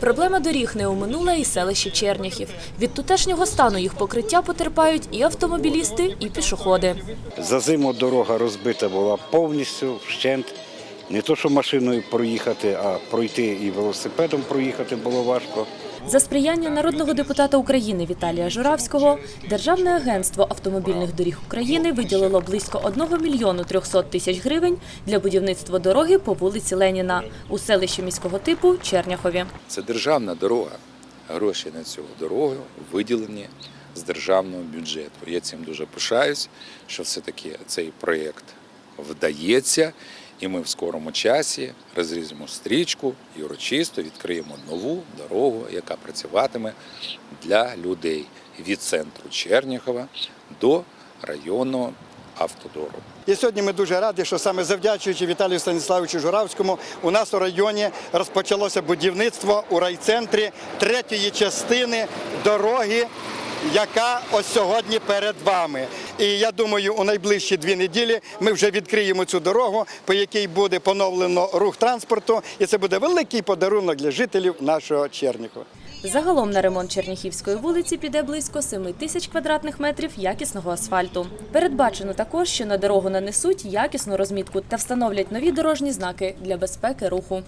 Проблема доріг не оминула і селище Черняхів. Від тутешнього стану їх покриття потерпають і автомобілісти, і пішоходи. За зиму дорога розбита була повністю вщент. Не то, що машиною проїхати, а пройти і велосипедом проїхати було важко. За сприяння народного депутата України Віталія Журавського Державне агентство автомобільних доріг України виділило близько 1 мільйону 300 тисяч гривень для будівництва дороги по вулиці Леніна у селищі міського типу Черняхові. Це державна дорога. Гроші на цю дорогу виділені з державного бюджету. Я цим дуже пишаюсь, що все-таки цей проєкт вдається, і ми в скорому часі розріземо стрічку і урочисто відкриємо нову дорогу, яка працюватиме для людей від центру Черніхова до районного автодору. І сьогодні ми дуже раді, що саме завдячуючи Віталію Станіславовичу Журавському, у нас у районі розпочалося будівництво у райцентрі третьої частини дороги, яка ось сьогодні перед вами. І я думаю, у найближчі дві неділі ми вже відкриємо цю дорогу, по якій буде поновлено рух транспорту, і це буде великий подарунок для жителів нашого Чернігова. Загалом на ремонт Черніхівської вулиці піде близько 7 тисяч квадратних метрів якісного асфальту. Передбачено також, що на дорогу нанесуть якісну розмітку та встановлять нові дорожні знаки для безпеки руху.